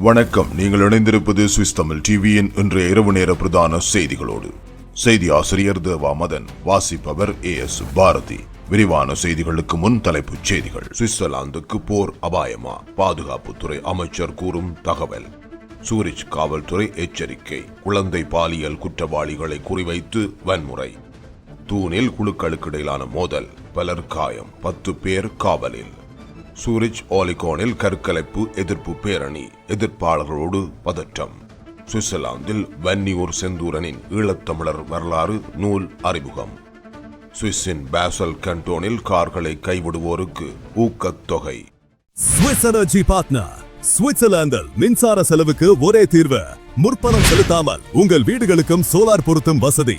வணக்கம். நீங்கள் இணைந்திருப்பது சுவிஸ் தமிழ் டிவியின் இன்றைய இரவு நேர பிரதான செய்திகளோடு. செய்தி ஆசிரியர் தேவா மதன் வாசிப்பவர் ஏ எஸ் பாரதி. விரிவான செய்திகளுக்கு முன் தலைப்புச் செய்திகள். சுவிட்சர்லாந்துக்கு போர் அபாயமா? பாதுகாப்புத்துறை அமைச்சர் கூறும் தகவல். சூரிச் காவல்துறை எச்சரிக்கை. குழந்தை பாலியல் குற்றவாளிகளை குறிவைத்து வன்முறை. தூணில் குழுக்களுக்கிடையிலான மோதல். பலர் காயம். பத்து பேர் காவலில். சூரிச் ஓலிகோனில் கருக்கலைப்பு எதிர்ப்பு பேரணி எதிர்ப்பாளர்களோடு பதற்றம். சுவிட்சர்லாந்தில் வன்னியூர் செந்தூரனின் ஈழத்தமிழர் வரலாறு நூல் அறிமுகம். சுவிஸின் பேசல் கண்டோனில் கார்களை கைவிடுவோருக்கு ஊக்கத்தொகை சுவிஸ் எனர்ஜி பார்ட்னர் சுவிட்சர்லாந்தில் மின்சார செலவுக்கு ஒரே தீர்வு. முற்பணம் செலுத்தாமல் உங்கள் வீடுகளுக்கும் சோலார் பொருத்தும் வசதி.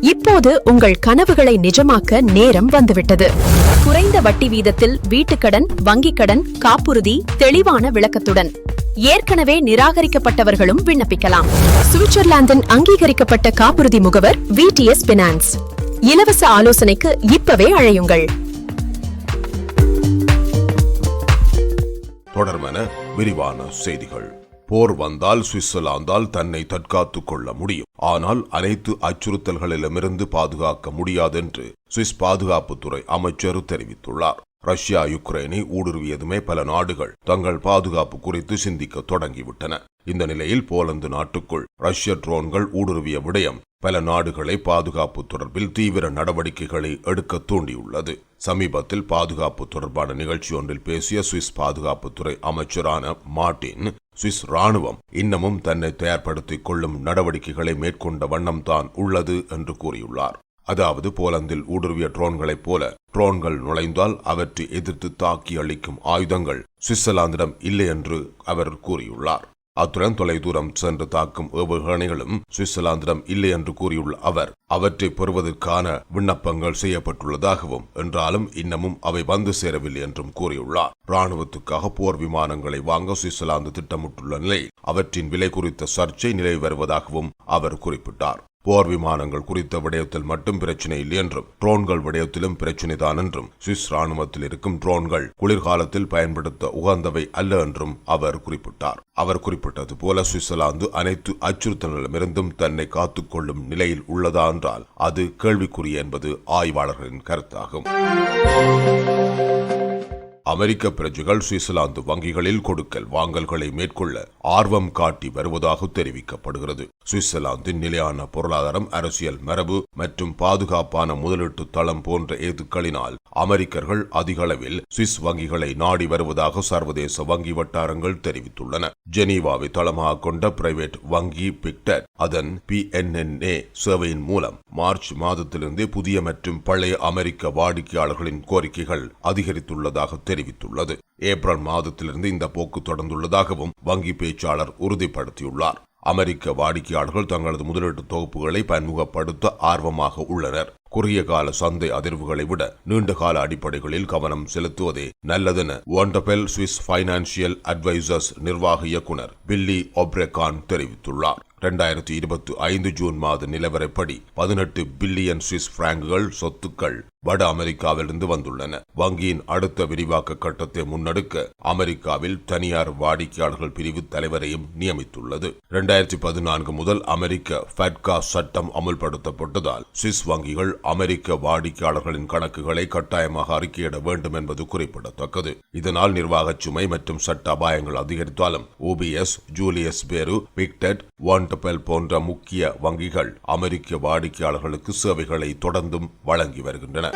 இப்போது உங்கள் கனவுகளை நிஜமாக்க நேரம் வந்துவிட்டது. குறைந்த வட்டி வீதத்தில் வீட்டுக்கடன் வங்கிக் கடன் காப்புறுதி தெளிவான விளக்கத்துடன். ஏற்கனவே நிராகரிக்கப்பட்டவர்களும் விண்ணப்பிக்கலாம். சுவிட்சர்லாந்தின் அங்கீகரிக்கப்பட்ட காப்புறுதி முகவர் விடிஎஸ் பினான்ஸ் இலவச ஆலோசனைக்கு இப்பவே அழையுங்கள். தொடர்பான விரிவான செய்திகள். போர் வந்தால் சுவிட்சர்லாந்தால் தன்னை தற்காத்துக் கொள்ள முடியும். ஆனால் அனைத்து அச்சுறுத்தல்களிலுமிருந்து பாதுகாக்க முடியாதென்று சுவிஸ் பாதுகாப்புத்துறை அமைச்சர் தெரிவித்துள்ளார். ரஷ்யா யுக்ரைனை ஊடுருவியதுமே பல நாடுகள் தங்கள் பாதுகாப்பு குறித்து சிந்திக்க தொடங்கிவிட்டன. இந்த நிலையில் போலந்து நாட்டுக்குள் ரஷ்ய ட்ரோன்கள் ஊடுருவிய விடயம் பல நாடுகளை பாதுகாப்பு தொடர்பில் தீவிர நடவடிக்கைகளை எடுக்க தூண்டியுள்ளது. சமீபத்தில் பாதுகாப்பு தொடர்பான நிகழ்ச்சி ஒன்றில் பேசிய சுவிஸ் பாதுகாப்புத்துறை அமைச்சரான மார்டின் சுவிஸ் ராணுவம் இன்னமும் தன்னை தயார்படுத்திக் கொள்ளும் நடவடிக்கைகளை மேற்கொண்ட வண்ணம்தான் உள்ளது என்று கூறியுள்ளார். அதாவது போலந்தில் ஊடுருவிய ட்ரோன்களைப் போல ட்ரோன்கள் நுழைந்தால் அவற்றை எதிர்த்து தாக்கி அளிக்கும் ஆயுதங்கள் சுவிட்சர்லாந்திடம் இல்லை என்று அவர் கூறியுள்ளார். அத்துடன் தொலைதூரம் சென்று தாக்கும் ஏவுகணைகளும் சுவிட்சர்லாந்திடம் இல்லை என்று கூறியுள்ள அவர் அவற்றை பெறுவதற்கான விண்ணப்பங்கள் செய்யப்பட்டுள்ளதாகவும் என்றாலும் இன்னமும் அவை வந்து சேரவில்லை என்றும் கூறியுள்ளார். ராணுவத்துக்காக போர் விமானங்களை வாங்க சுவிட்சர்லாந்து திட்டமிட்டுள்ள நிலையில் அவற்றின் விலை குறித்த சர்ச்சை நிலவி வருவதாகவும் அவர் குறிப்பிட்டார். போர் விமானங்கள் குறித்த விடயத்தில் மட்டும் பிரச்சனை இல்லை என்றும் ட்ரோன்கள் விடயத்திலும் பிரச்சனைதான் என்றும் சுவிஸ் ராணுவத்தில் இருக்கும் ட்ரோன்கள் குளிர்காலத்தில் பயன்படுத்த உகந்தவை அல்ல என்றும் அவர் குறிப்பிட்டார். அவர் குறிப்பிட்டது போல சுவிட்சர்லாந்து அனைத்து அச்சுறுத்தலிடமிருந்தும் தன்னை காத்துக்கொள்ளும் நிலையில் உள்ளதா என்றால் அது கேள்விக்குரிய என்பது ஆய்வாளர்களின் கருத்தாகும். அமெரிக்க பிரஜைகள் சுவிட்சர்லாந்து வங்கிகளில் கொடுக்கல் வாங்கல்களை மேற்கொள்ள ஆர்வம் காட்டி வருவதாக தெரிவிக்கப்படுகிறது. சுவிட்சர்லாந்தின் நிலையான பொருளாதாரம் அரசியல் மரபு மற்றும் பாதுகாப்பான முதலீட்டு தளம் போன்ற ஏதுக்களினால் அமெரிக்கர்கள் அதிக அளவில் சுவிஸ் வங்கிகளை நாடி வருவதாக சர்வதேச வங்கி வட்டாரங்கள் தெரிவித்துள்ளன. ஜெனீவாவை தளமாக கொண்ட பிரைவேட் வங்கி பிக்டர் அதன் பிஎன்என்ஏ சேவையின் மூலம் மார்ச் மாதத்திலிருந்து புதிய மற்றும் பழைய அமெரிக்க வாடிக்கையாளர்களின் கோரிக்கைகள் அதிகரித்துள்ளதாக தெரிவித்துள்ளது. ஏப்ரல் மாதத்திலிருந்து இந்த போக்கு தொடர்ந்துள்ளதாகவும் வங்கி பேச்சாளர் உறுதிப்படுத்தியுள்ளார். அமெரிக்க வாடிக்கையாளர்கள் தங்களது முதலீட்டு தொகுப்புகளை பன்முகப்படுத்த ஆர்வமாக உள்ளனர். குறுகிய கால சந்தை அதிர்வுகளை விட நீண்ட கால அடிப்படைகளில் கவனம் செலுத்துவதே நல்லதென ஒண்டபெல் சுவிஸ் பைனான்சியல் அட்வைசர்ஸ் நிர்வாக இயக்குனர் பில்லி ஒப்ரெகான் தெரிவித்துள்ளார். இரண்டாயிரத்தி இருபத்தி ஐந்து ஜூன் மாத நிலவரப்படி பதினெட்டு பில்லியன் சுவிஸ் பிராங்குகள் சொத்துக்கள் வட அமெரிக்காவிலிருந்து வந்துள்ளன. வங்கியின் அடுத்த விரிவாக்க கட்டத்தை முன்னெடுக்க அமெரிக்காவில் தனியார் வாடிக்கையாளர்கள் பிரிவு தலைவரையும் நியமித்துள்ளது. இரண்டாயிரத்தி பதினான்கு முதல் அமெரிக்க ஃபட்கா சட்டம் அமுல்படுத்தப்பட்டதால் சுவிஸ் வங்கிகள் அமெரிக்க வாடிக்கையாளர்களின் கணக்குகளை கட்டாயமாக அறிக்கையிட வேண்டும் என்பது குறிப்பிடத்தக்கது. இதனால் நிர்வாகச் சுமை மற்றும் சட்ட அபாயங்கள் அதிகரித்தாலும் ஓபிஎஸ் ஜூலியஸ் பேரு பிக்டெட் வான்டபெல் போன்ற முக்கிய வங்கிகள் அமெரிக்க வாடிக்கையாளர்களுக்கு சேவைகளை தொடர்ந்தும் வழங்கி வருகின்றன.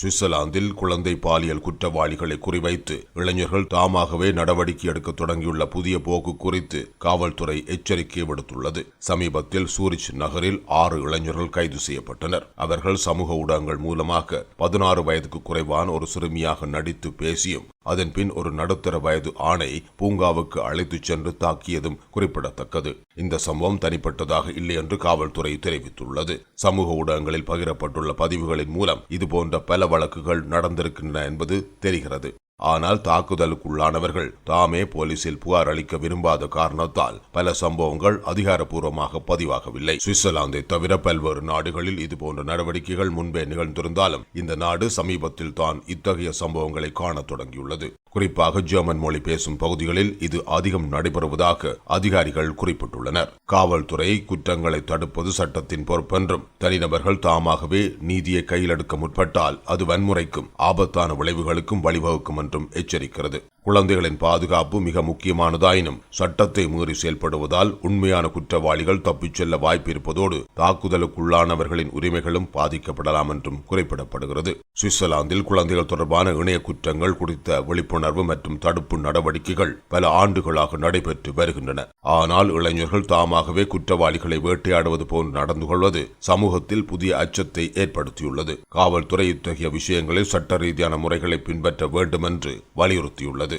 சுவிட்சர்லாந்தில் குழந்தை பாலியல் குற்றவாளிகளை குறிவைத்து இளைஞர்கள் தாமாகவே நடவடிக்கை எடுக்க தொடங்கியுள்ள புதிய போக்கு குறித்து காவல்துறை எச்சரிக்கை விடுத்துள்ளது. சமீபத்தில் சூரிச் நகரில் ஆறு இளைஞர்கள் கைது செய்யப்பட்டனர். அவர்கள் சமூக ஊடகங்கள் மூலமாக பதினாறு வயதுக்கு குறைவான ஒரு சிறுமியாக நடித்து பேசியும் அதன் பின் ஒரு நடுத்தர வயது ஆணை பூங்காவுக்கு அழைத்துச் சென்று தாக்கியதும் குறிப்பிடத்தக்கது. இந்த சம்பவம் தனிப்பட்டதாக இல்லை என்று காவல்துறை தெரிவித்துள்ளது. சமூக ஊடகங்களில் பகிரப்பட்டுள்ள பதிவுகளின் மூலம் இதுபோன்ற பல வழக்குகள் நடந்திருக்கின்றன என்பது தெரிகிறது. ஆனால் தாக்குதலுக்குள்ளானவர்கள் தாமே போலீசில் புகார் அளிக்க விரும்பாத காரணத்தால் பல சம்பவங்கள் அதிகாரப்பூர்வமாக பதிவாகவில்லை. சுவிட்சர்லாந்தை தவிர பல்வேறு நாடுகளில் இதுபோன்ற நடவடிக்கைகள் முன்பே நிகழ்ந்திருந்தாலும் இந்த நாடு சமீபத்தில் தான் இத்தகைய சம்பவங்களை காணத் தொடங்கியுள்ளது. குறிப்பாக ஜெர்மன் மொழி பேசும் பகுதிகளில் இது அதிகம் நடைபெறுவதாக அதிகாரிகள் குறிப்பிட்டுள்ளனர். காவல்துறை குற்றங்களை தடுப்பது சட்டத்தின் பொறுப்பென்றும் தனிநபர்கள் தாமாகவே நீதியை கையில் எடுக்க முற்பட்டால் அது வன்முறைக்கும் ஆபத்தான விளைவுகளுக்கும் வழிவகுக்கும் என்றும் எச்சரிக்கிறது. குழந்தைகளின் பாதுகாப்பு மிக முக்கியமானதாயினும் சட்டத்தை மீறி செயல்படுவதால் உண்மையான குற்றவாளிகள் தப்பிச் செல்ல வாய்ப்பு இருப்பதோடு தாக்குதலுக்குள்ளானவர்களின் உரிமைகளும் பாதிக்கப்படலாம் என்றும் குறிப்பிடப்படுகிறது. சுவிட்சர்லாந்தில் குழந்தைகள் தொடர்பான இணைய குற்றங்கள் குறித்த விழிப்புணர்வு மற்றும் தடுப்பு நடவடிக்கைகள் பல ஆண்டுகளாக நடைபெற்று வருகின்றன. ஆனால் இளைஞர்கள் தாமாகவே குற்றவாளிகளை வேட்டையாடுவது போன்று நடந்து கொள்வது சமூகத்தில் புதிய அச்சத்தை ஏற்படுத்தியுள்ளது. காவல்துறை இத்தகைய விஷயங்களில் சட்ட ரீதியான முறைகளை பின்பற்ற வேண்டும் என்று வலியுறுத்தியுள்ளது.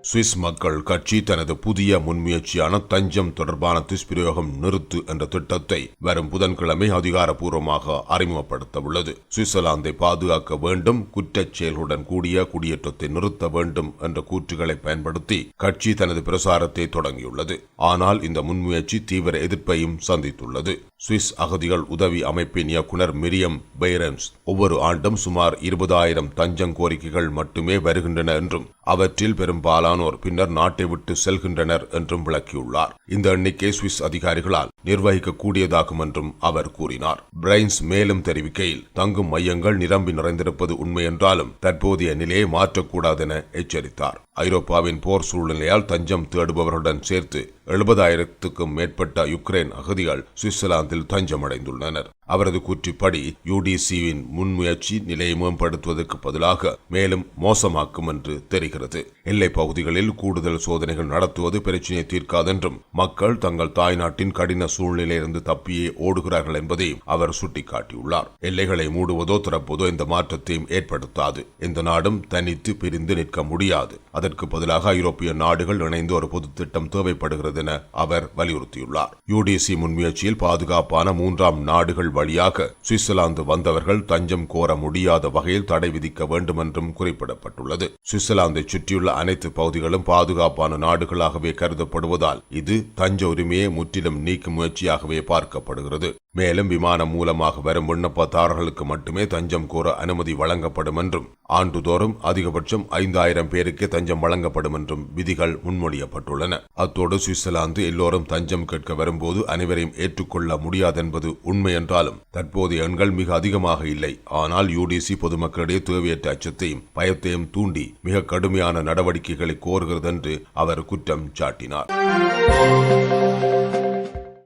சுவிஸ் மக்கள் கட்சி தனது புதிய முன்முயற்சியான தஞ்சம் தொடர்பான துஷ்பிரயோகம் நிறுத்து என்ற திட்டத்தை வரும் புதன்கிழமை அதிகாரப்பூர்வமாக அறிமுகப்படுத்த உள்ளது சுவிட்சர்லாந்தை பாதுகாக்க வேண்டும் குற்றச் செயல்களுடன் கூடிய குடியேற்றத்தை நிறுத்த வேண்டும் என்ற கூற்றுகளை பயன்படுத்தி கட்சி தனது பிரசாரத்தை தொடங்கியுள்ளது. ஆனால் இந்த முன்முயற்சி தீவிர எதிர்ப்பையும் சந்தித்துள்ளது. சுவிஸ் அகதிகள் உதவி அமைப்பின் இயக்குனர் மிரியம் பெய்ரன்ஸ் ஒவ்வொரு ஆண்டும் சுமார் இருபதாயிரம் தஞ்சம் கோரிக்கைகள் மட்டுமே வருகின்றன என்றும் அவற்றில் பெரும்பாலானோர் பின்னர் நாட்டை விட்டு செல்கின்றனர் என்றும் விளக்கியுள்ளார். இந்த எண்ணிக்கை சுவிஸ் அதிகாரிகளால் நிர்வகிக்கக்கூடியதாகும் என்றும் அவர் கூறினார். பிரைன்ஸ் மேலும் தெரிவிக்கையில் தங்கும் மையங்கள் நிரம்பி நிறைந்திருப்பது உண்மை என்றாலும் தற்போதைய நிலையை மாற்றக்கூடாதென எச்சரித்தார். ஐரோப்பாவின் போர் சூழ்நிலையால் தஞ்சம் தேடுபவர்களுடன் சேர்த்து எழுபதாயிரத்துக்கும் மேற்பட்ட யுக்ரைன் அகதிகள் சுவிட்சர்லாந்தில் தஞ்சமடைந்துள்ளனர். அவரது கூற்றுப்படி யுடிசியின் முன்முயற்சி நிலையை மேம்படுத்துவதற்கு பதிலாக மேலும் மோசமாக்கும் என்று தெரிகிறது. எல்லை பகுதிகளில் கூடுதல் சோதனைகள் நடத்துவது பிரச்சினை தீர்க்காதென்றும் மக்கள் தங்கள் தாய்நாட்டின் கடின சூழ்நிலையிலிருந்து தப்பியே ஓடுகிறார்கள் என்பதையும் அவர் சுட்டிக்காட்டியுள்ளார். எல்லைகளை மூடுவதோ திறப்பதோ இந்த மாற்றத்தையும் ஏற்படுத்தாது. எந்த நாடும் தனித்து பிரிந்து நிற்க முடியாது. அதற்கு பதிலாக ஐரோப்பிய நாடுகள் இணைந்து ஒரு பொது திட்டம் தேவைப்படுகிறது என அவர் வலியுறுத்தியுள்ளார். யுடிசி முன்முயற்சியில் பாதுகாப்பான மூன்றாம் நாடுகள் வழியாக சுவிட்சர்லாந்து வந்தவர்கள் தஞ்சம் கோர முடியாத வகையில் தடை விதிக்க வேண்டும் என்றும் குறிப்பிடப்பட்டுள்ளது. சுவிட்சர்லாந்தை சுற்றியுள்ள அனைத்து பகுதிகளும் பாதுகாப்பான நாடுகளாகவே கருதப்படுவதால் இது தஞ்ச உரிமையை முற்றிலும் நீக்கும் முயற்சியாகவே பார்க்கப்படுகிறது. மேலும் விமானம் மூலமாக வரும் விண்ணப்பதாரர்களுக்கு மட்டுமே தஞ்சம் கோர அனுமதி வழங்கப்படும் என்றும் ஆண்டுதோறும் அதிகபட்சம் ஐந்தாயிரம் பேருக்கே தஞ்சம் வழங்கப்படும் என்றும் விதிகள் முன்மொழியப்பட்டுள்ளன. அத்தோடு சுவிட்சர்லாந்து எல்லோரும் தஞ்சம் கேட்க வரும்போது அனைவரையும் ஏற்றுக்கொள்ள முடியாதென்பது உண்மை என்றாலும் தற்போதைய எண்கள் மிக அதிகமாக இல்லை. ஆனால் யூடிசி பொதுமக்களிடையே தேவையற்ற அச்சத்தையும் பயத்தையும் தூண்டி மிக கடுமையான நடவடிக்கைகளை கோருகிறது என்று அவர் குற்றம் சாட்டினார்.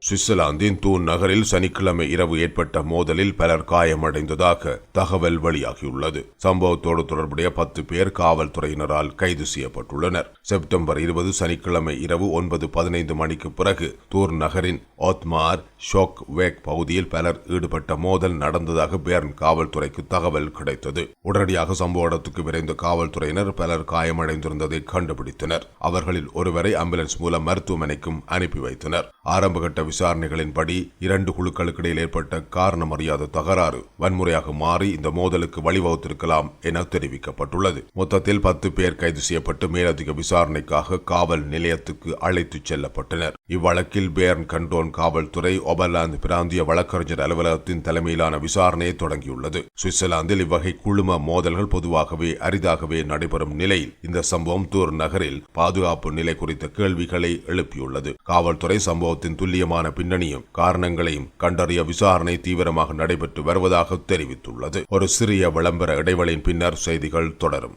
சுவிட்சர்லாந்தின் தூண் நகரில் சனிக்கிழமை இரவு ஏற்பட்ட மோதலில் பலர் காயமடைந்ததாக தகவல் வெளியாகியுள்ளது. சம்பவத்தோடு தொடர்புடைய பத்து பேர் காவல்துறையினரால் கைது செய்யப்பட்டுள்ளனர். செப்டம்பர் இருபது சனிக்கிழமை இரவு ஒன்பது பதினைந்து மணிக்கு பிறகு தூர் நகரின் ஓத்மார் ஷோக் வேக் பகுதியில் பலர் ஈடுபட்ட மோதல் நடந்ததாக பேர்ன் காவல்துறைக்கு தகவல் கிடைத்தது. உடனடியாக சம்பவ இடத்துக்கு விரைந்த காவல்துறையினர் பலர் காயமடைந்திருந்ததை கண்டுபிடித்தனர். அவர்களில் ஒருவரை ஆம்புலன்ஸ் மூலம் மருத்துவமனைக்கும் அனுப்பி வைத்தனர். ஆரம்பகட்ட விசாரணைகளின்படி இரண்டு குழுக்களுக்கு இடையில் ஏற்பட்ட காரணம் அறியாத தகராறு வன்முறையாக மாறி இந்த மோதலுக்கு வழிவகுத்திருக்கலாம் என தெரிவிக்கப்பட்டுள்ளது. மொத்தத்தில் பத்து பேர் கைது செய்யப்பட்டு மேலதிக விசாரணைக்காக காவல் நிலையத்துக்கு அழைத்துச் செல்லப்பட்டனர். இவ்வழக்கில் பேர்ன் கண்டோன் காவல்துறை ஒபர்லாந்து பிராந்திய வழக்கறிஞர் அலுவலகத்தின் தலைமையிலான விசாரணையை தொடங்கியுள்ளது. சுவிட்சர்லாந்தில் இவ்வகை குழும மோதல்கள் பொதுவாகவே அரிதாகவே நடைபெறும் நிலையில் இந்த சம்பவம் தூர் நகரில் பாதுகாப்பு நிலை குறித்த கேள்விகளை எழுப்பியுள்ளது. காவல்துறை சம்பவத்தின் துல்லியமான பின்னணியும் காரணங்களையும் கண்டறிய விசாரணை தீவிரமாக நடைபெற்று வருவதாக தெரிவித்துள்ளது. ஒரு சிறிய விளம்பர இடைவெளியின் பின்னர் செய்திகள் தொடரும்.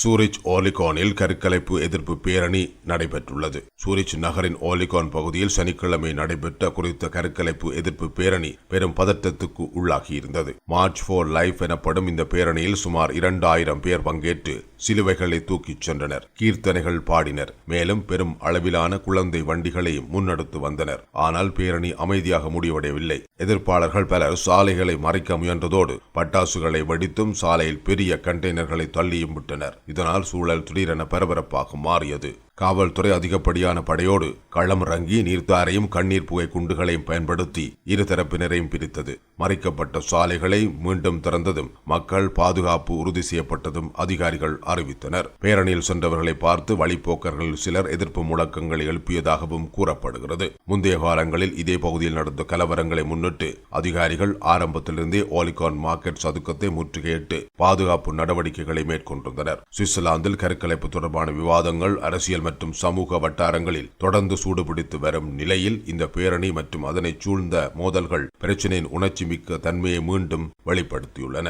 சூரிச் ஓலிகானில் கருக்கலைப்பு எதிர்ப்பு பேரணி நடைபெற்றுள்ளது. சூரிச் நகரின் ஓலிகான் பகுதியில் சனிக்கிழமை நடைபெற்ற குறித்த கருக்கலைப்பு எதிர்ப்பு பேரணி பெரும் பதட்டத்துக்கு உள்ளாகியிருந்தது. மார்ச் போர் லைஃப் எனப்படும் இந்த பேரணியில் சுமார் இரண்டாயிரம் பேர் பங்கேற்று சிலுவைகளை தூக்கிச் சென்றனர். கீர்த்தனைகள் பாடினர். மேலும் பெரும் அளவிலான குழந்தை வண்டிகளை முன்னெடுத்து வந்தனர். ஆனால் பேரணி அமைதியாக முடிவடையவில்லை. எதிர்ப்பாளர்கள் பலர் சாலைகளை மறைக்க முயன்றதோடு பட்டாசுகளை வெடித்தும் சாலையில் பெரிய கண்டெய்னர்களை தள்ளியும் விட்டனர். இதனால் சூழல் திடீரென பரபரப்பாக மாறியது. காவல்துறை அதிகப்படியான படையோடு களமிறங்கி நீர்த்தாரையும் கண்ணீர் புகை குண்டுகளையும் பயன்படுத்தி இருதரப்பினரையும் பிரித்தது. மறைக்கப்பட்ட சாலைகளை மீண்டும் திறந்ததும் மக்கள் பாதுகாப்பு உறுதி செய்யப்பட்டதும் அதிகாரிகள் அறிவித்தனர். பேரணியில் சென்றவர்களை பார்த்து வழிப்போக்கர்கள் சிலர் எதிர்ப்பு முழக்கங்களை எழுப்பியதாகவும் கூறப்படுகிறது. முந்தைய காலங்களில் இதே பகுதியில் நடந்த கலவரங்களை முன்னிட்டு அதிகாரிகள் ஆரம்பத்திலிருந்தே ஓலிகான் மார்க்கெட் சதுக்கத்தை முற்றுகையிட்டு பாதுகாப்பு நடவடிக்கைகளை மேற்கொண்டிருந்தனர். சுவிட்சர்லாந்தில் கருக்கலைப்பு தொடர்பான விவாதங்கள் அரசியல் மற்றும் சமூக வட்டாரங்களில் தொடர்ந்து சூடுபிடித்து வரும் நிலையில் இந்த பேரணி மற்றும் அதனை சூழ்ந்த மோதல்கள் பிரச்சினையின் உணர்ச்சிமிக்க தன்மையை மீண்டும் வெளிப்படுத்தியுள்ளன.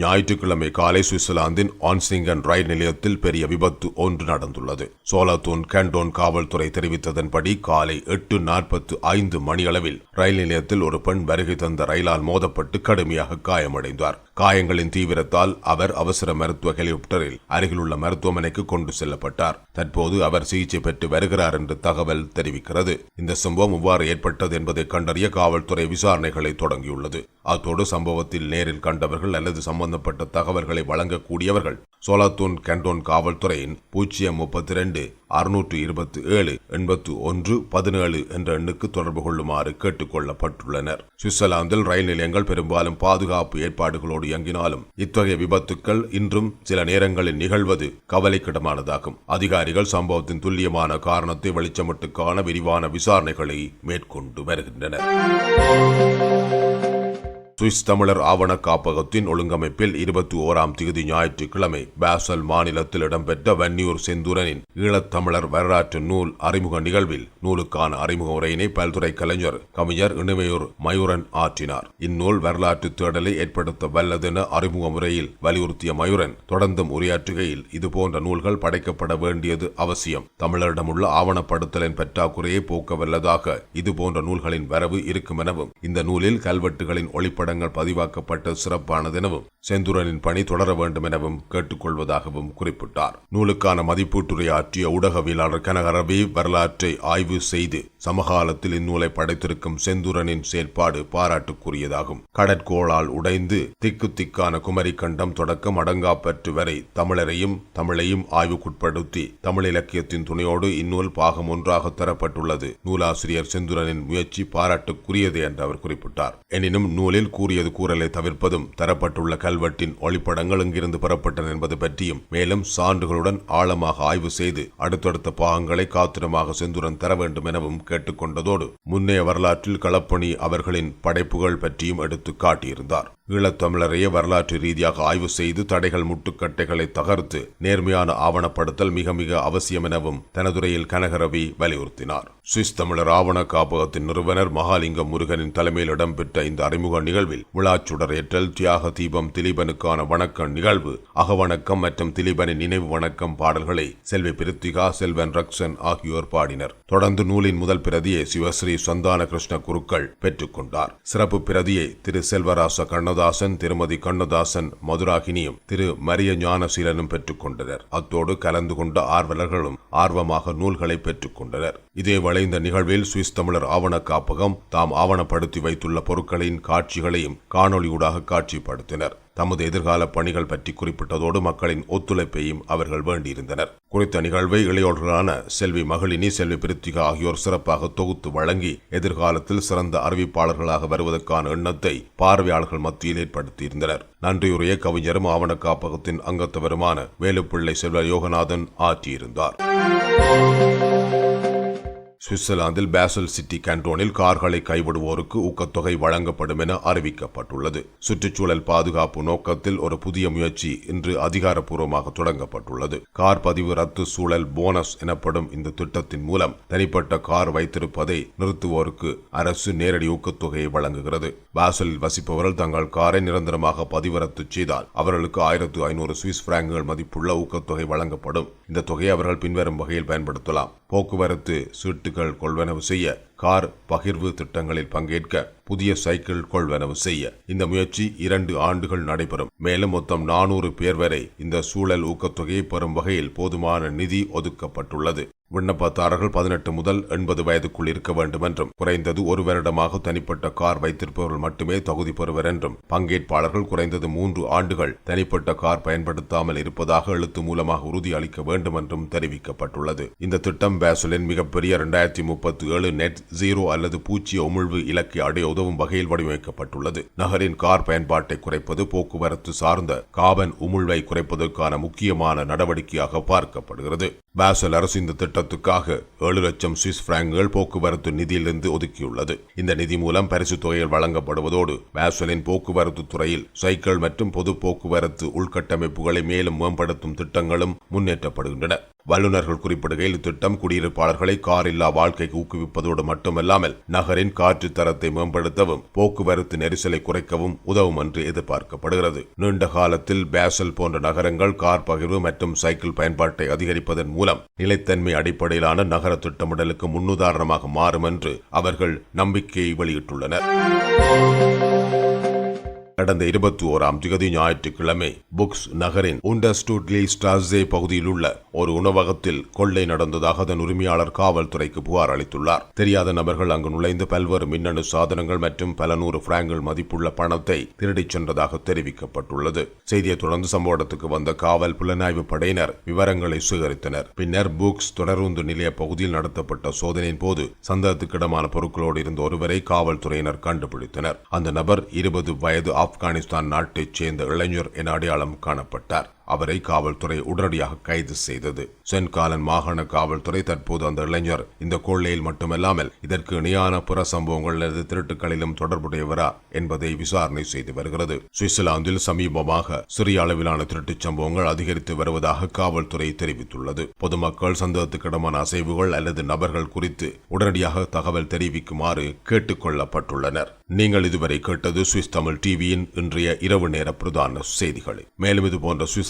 ஞாயிற்றுக்கிழமை காலை சுவிட்சர்லாந்தின் ஆன்சிங்கன் ரயில் நிலையத்தில் பெரிய விபத்து ஒன்று நடந்துள்ளது. சோலாத்தூன் கேண்டோன் காவல்துறை தெரிவித்ததன்படி காலை எட்டு நாற்பத்து ஐந்து மணியளவில் ரயில் நிலையத்தில் ஒரு பெண் வருகை தந்த ரயிலால் மோதப்பட்டு கடுமையாக காயமடைந்தார். காயங்களின் தீவிரத்தால் அவர் அவசர மருத்துவ ஹெலிகாப்டரில் அருகிலுள்ள மருத்துவமனைக்கு கொண்டு செல்லப்பட்டார். தற்போது அவர் சிகிச்சை பெற்று வருகிறார் என்று தகவல் தெரிவிக்கிறது. இந்த சம்பவம் இவ்வாறு ஏற்பட்டது என்பதை கண்டறிய காவல்துறை விசாரணைகளை தொடங்கியுள்ளது. அத்தோடு சம்பவத்தில் நேரில் கண்டவர்கள் அல்லது சம்பந்தப்பட்ட தகவல்களை வழங்கக்கூடியவர்கள் சோலாத்தூன் கேண்டோன் காவல்துறையின் பூஜ்ஜியம் முப்பத்தி ரெண்டு அறுநூற்று இருபத்தி ஏழு எண்பத்து ஒன்று பதினேழு என்ற எண்ணுக்கு தொடர்பு கொள்ளுமாறு கேட்டுக்கொள்ளப்பட்டுள்ளனர் சுவிட்சர்லாந்தில் ரயில் நிலையங்கள் பெரும்பாலும் பாதுகாப்பு ஏற்பாடுகளோடு இயங்கினாலும் இத்தகைய விபத்துக்கள் இன்றும் சில நேரங்களில் நிகழ்வது கவலைக்கிடமானதாகும். அதிகாரிகள் சம்பவத்தின் துல்லியமான காரணத்தை வெளிச்சமிட்டு காண விரிவான விசாரணைகளை மேற்கொண்டு வருகின்றனர். சுவிஸ் தமிழர் ஆவண காப்பகத்தின் ஒழுங்கமைப்பில் இருபத்தி ஓராம் தேதி ஞாயிற்றுக்கிழமை பாசல் மாநிலத்தில் இடம்பெற்ற வன்னியூர் செந்தூரனின் ஈழத்தமிழர் வரலாற்று நூல் அறிமுக நிகழ்வில் நூலுக்கான அறிமுக உரையினை பல்துறை கலைஞர் கவிஞர் இனிமையூர் மயூரன் ஆற்றினார். இந்நூல் வரலாற்று தேடலை ஏற்படுத்த வல்லதென அறிமுக முறையில் வலியுறுத்திய மயூரன் தொடர்ந்தும் உரையாற்றுகையில் இதுபோன்ற நூல்கள் படைக்கப்பட வேண்டியது அவசியம். தமிழரிடமுள்ள ஆவணப்படுத்தலின் பற்றாக்குறையை போக்க வல்லதாக இதுபோன்ற நூல்களின் வரவு இருக்கும் எனவும் இந்த நூலில் கல்வெட்டுகளின் ஒளிப்பட புகைப்படங்கள் பதிவாக்கப்பட்டு சிறப்பானதெனவும் செந்துரனின் பணி தொடர வேண்டும் எனவும் கேட்டுக்கொள்வதாகவும் குறிப்பிட்டார். நூலுக்கான மதிப்பீட்டுரை ஆற்றிய ஊடகவியலாளர் கனகரவி வரலாற்றை ஆய்வு செய்து சமகாலத்தில் இந்நூலை படைத்திருக்கும் செந்துரனின் செயற்பாடு பாராட்டுக்குரியதாகும். கடற்கோளால் உடைந்து திக்கு திக்கான குமரி கண்டம் தொடக்கம் அடங்காப்பற்று வரை தமிழரையும் தமிழையும் ஆய்வுக்குட்படுத்தி தமிழ் இலக்கியத்தின் துணையோடு இந்நூல் பாகம் ஒன்றாக தரப்பட்டுள்ளது. நூலாசிரியர் செந்துரனின் முயற்சி பாராட்டுக்குரியது என்று அவர் குறிப்பிட்டார். எனினும் நூலில் கூறியது கூறலை தவிர்ப்பதும் தரப்பட்டுள்ள கல்வெட்டின் ஒளிப்படங்கள் எங்கிருந்து பெறப்பட்டன என்பது பற்றியும் மேலும் சான்றுகளுடன் ஆழமாக ஆய்வு செய்து அடுத்தடுத்த பாகங்களை காத்திரமாக செந்துரன் தர வேண்டும் எனவும் கேட்டுக்கொண்டதோடு முன்னைய வரலாற்றில் களப்பணி அவர்களின் படைப்புகள் பற்றியும் எடுத்து காட்டியிருந்தார். ஈழத்தமிழரையே வரலாற்று ரீதியாக ஆய்வு செய்து தடைகள் முட்டுக்கட்டைகளை தகர்த்து நேர்மையான ஆவணப்படுத்தல் மிக மிக அவசியம் எனவும் தனதுரையில் கனகரவி வலியுறுத்தினார். சுவிஸ் தமிழர் ஆவண காப்பகத்தின் நிறுவனர் மகாலிங்கம் முருகனின் தலைமையில் இடம்பெற்ற இந்த அறிமுக நிகழ்வில் விழாச்சுடரேற்றல் தியாக தீபம் திலீபனுக்கான வணக்கம் நிகழ்வு அகவணக்கம் மற்றும் திலீபனின் நினைவு வணக்கம் பாடல்களை செல்வி பிரித்திகா செல்வன் ரக்ஷன் ஆகியோர் பாடினர். தொடர்ந்து நூலின் முதல் பிரதியை சிவஸ்ரீ சந்தான கிருஷ்ண குருக்கள் பெற்றுக்கொண்டார் சிறப்பு பிரதியை திரு செல்வராச கண்ணதாசன் திருமதி கண்ணதாசன் மதுராகினியும் திரு மரிய ஞானசீலனும் பெற்றுக்கொண்டனர் அத்தோடு கலந்து கொண்ட ஆர்வலர்களும் ஆர்வமாக நூல்களை பெற்றுக்கொண்டனர் இதேவேளை இந்த நிகழ்வில் சுவிஸ் தமிழர் ஆவண காப்பகம் தாம் ஆவணப்படுத்தி வைத்துள்ள பொருட்களின் காட்சிகளையும் காணொலியூடாக காட்சிப்படுத்தினர். தமது எதிர்கால பணிகள் பற்றி குறிப்பிட்டதோடு மக்களின் ஒத்துழைப்பையும் அவர்கள் வேண்டியிருந்தனர். குறித்த நிகழ்வை இளையோர்களான செல்வி மகளினி செல்வி பிரித்திகா ஆகியோர் சிறப்பாக தொகுத்து வழங்கி எதிர்காலத்தில் சிறந்த அறிவிப்பாளர்களாக வருவதற்கான எண்ணத்தை பார்வையாளர்கள் மத்தியில் ஏற்படுத்தியிருந்தனர். நன்றியுரைய கவிஞரும் ஆவண காப்பகத்தின் அங்கத்தவருமான வேலுப்பிள்ளை செல்வ யோகநாதன் ஆற்றியிருந்தார். சுவிட்சர்லாந்தில் பேசல் சிட்டி கண்டோனில் கார்களை கைவிடுவோருக்கு ஊக்கத்தொகை வழங்கப்படும் என அறிவிக்கப்பட்டுள்ளது. சுற்றுச்சூழல் பாதுகாப்பு நோக்கத்தில் ஒரு புதிய முயற்சி இன்று அதிகாரப்பூர்வமாக தொடங்கப்பட்டுள்ளது. கார் பதிவு ரத்து சூழல் போனஸ் எனப்படும் இந்த திட்டத்தின் மூலம் தனிப்பட்ட கார் வைத்திருப்பதை நிறுத்துவோருக்கு அரசு நேரடி ஊக்கத்தொகையை வழங்குகிறது. பாசலில் வசிப்பவர்கள் தங்கள் காரை நிரந்தரமாக பதிவு ரத்து செய்தால் அவர்களுக்கு ஆயிரத்து ஐநூறு சுவிஸ் பிராங்குகள் மதிப்புள்ள ஊக்கத்தொகை வழங்கப்படும். இந்த தொகையை அவர்கள் பின்வரும் வகையில் பயன்படுத்தலாம். போக்குவரத்து சீட்டுகள் கொள்வனவு செய்ய கார் பகிர்வு திட்டங்களில் பங்கேற்க புதிய சைக்கிள் கொள்வனவு செய்ய. இந்த முயற்சி இரண்டு ஆண்டுகள் நடைபெறும். மேலும் மொத்தம் நானூறு பேர் வரை இந்த சூழல் ஊக்கத்தொகையை பெறும் வகையில் போதுமான நிதி ஒதுக்கப்பட்டுள்ளது. விண்ணப்பதாரர்கள் பதினெட்டு முதல் எண்பது வயதுக்குள் இருக்க வேண்டும் என்றும் குறைந்தது ஒரு வருடமாக தனிப்பட்ட கார் வைத்திருப்பவர்கள் மட்டுமே தகுதி பெறுவர் என்றும் பங்கேற்பாளர்கள் குறைந்தது மூன்று ஆண்டுகள் தனிப்பட்ட கார் பயன்படுத்தாமல் இருப்பதாக எழுத்து மூலமாக உறுதி அளிக்க வேண்டும் என்றும் தெரிவிக்கப்பட்டுள்ளது. இந்த திட்டம் பேசலின் மிகப்பெரிய இரண்டாயிரத்தி முப்பத்தி ஏழு நெட் ஜீரோ அல்லது பூச்சிய உமிழ்வு இலக்கை அடைய உதவும் வகையில் வடிவமைக்கப்பட்டுள்ளது. நகரின் கார் பயன்பாட்டை குறைப்பது போக்குவரத்து சார்ந்த காபன் உமிழ்வை குறைப்பதற்கான முக்கியமான நடவடிக்கையாக பார்க்கப்படுகிறது. பாசல் அரசு இந்த திட்டத்துக்காக ஏழு லட்சம் சுவிஸ் பிராங்குகள் போக்குவரத்து நிதியிலிருந்து ஒதுக்கியுள்ளது. இந்த நிதி மூலம் பரிசு தொகைகள் வழங்கப்படுவதோடு பாசலின் போக்குவரத்து துறையில் சைக்கிள் மற்றும் பொது போக்குவரத்து உள்கட்டமைப்புகளை மேலும் மேம்படுத்தும் திட்டங்களும் முன்னேற்றப்படுகின்றன. வல்லுநர்கள் குறிப்பிடுகையில் இத்திட்டம் குடியிருப்பாளர்களை கார் இல்லா வாழ்க்கைக்கு ஊக்குவிப்பதோடு மட்டுமல்லாமல் நகரின் காற்று தரத்தை மேம்படுத்தவும் போக்குவரத்து நெரிசலை குறைக்கவும் உதவும் என்று எதிர்பார்க்கப்படுகிறது. நீண்ட காலத்தில் பேசல் போன்ற நகரங்கள் கார் பகிர்வு மற்றும் சைக்கிள் பயன்பாட்டை அதிகரிப்பதன் மூலம் நிலைத்தன்மை அடிப்படையிலான நகர திட்டமிடலுக்கு முன்னுதாரணமாக மாறும் என்று அவர்கள் நம்பிக்கையை வெளியிட்டுள்ளனர். கடந்த இருபத்தி ஓராம் திகதி ஞாயிற்றுக்கிழமை புக்ஸ் நகரின் உண்டர்ஸ்டூட்லி ஸ்டாஸே பகுதியில் உள்ள ஒரு உணவகத்தில் கொள்ளை நடந்ததாக அதன் உரிமையாளர் காவல்துறைக்கு புகார் அளித்துள்ளார். தெரியாத நபர்கள் அங்கு நுழைந்து பல்வேறு மின்னணு சாதனங்கள் மற்றும் பல நூறு பிராங்குகள் மதிப்புள்ள பணத்தை திருடிச் சென்றதாக தெரிவிக்கப்பட்டுள்ளது. செய்தியை தொடர்ந்து சம்பவ இடத்துக்கு வந்த காவல் புலனாய்வு படையினர் விவரங்களை சுகரித்தனர். பின்னர் புக்ஸ் தொடருந்து நிலைய பகுதியில் நடத்தப்பட்ட சோதனையின் போது சந்தேகத்துக்கிடமான பொருட்களோடு இருந்த ஒருவரை காவல்துறையினர் கண்டுபிடித்தனர். அந்த நபர் இருபது வயது ஆப்கானிஸ்தான் நாட்டைச் சேர்ந்த இளைஞர் என அடையாளம் காணப்பட்டார். அவரை காவல்துறை உடனடியாக கைது செய்தது. சென்காலன் மாகாண காவல்துறை தற்போது அந்த இளைஞர். இந்த கொள்ளையில் மட்டுமல்லாமல் இதற்கு இணையான புற சம்பவங்கள் அல்லது திருட்டுகளிலும் தொடர்புடையவரா என்பதை விசாரணை செய்து வருகிறது. சுவிட்சர்லாந்தில் சமீபமாக சிறிய அளவிலான திருட்டுச் சம்பவங்கள் அதிகரித்து வருவதாக காவல்துறை தெரிவித்துள்ளது. பொதுமக்கள் சந்தேகத்துக்கிடமான அசைவுகள் அல்லது நபர்கள் குறித்து உடனடியாக தகவல் தெரிவிக்குமாறு கேட்டுக்கொள்ளப்பட்டுள்ளனர். நீங்கள் இதுவரை கேட்டது சுவிஸ் தமிழ் டிவியின் இன்றைய இரவு நேர பிரதான செய்திகளை. மேலும் இது போன்ற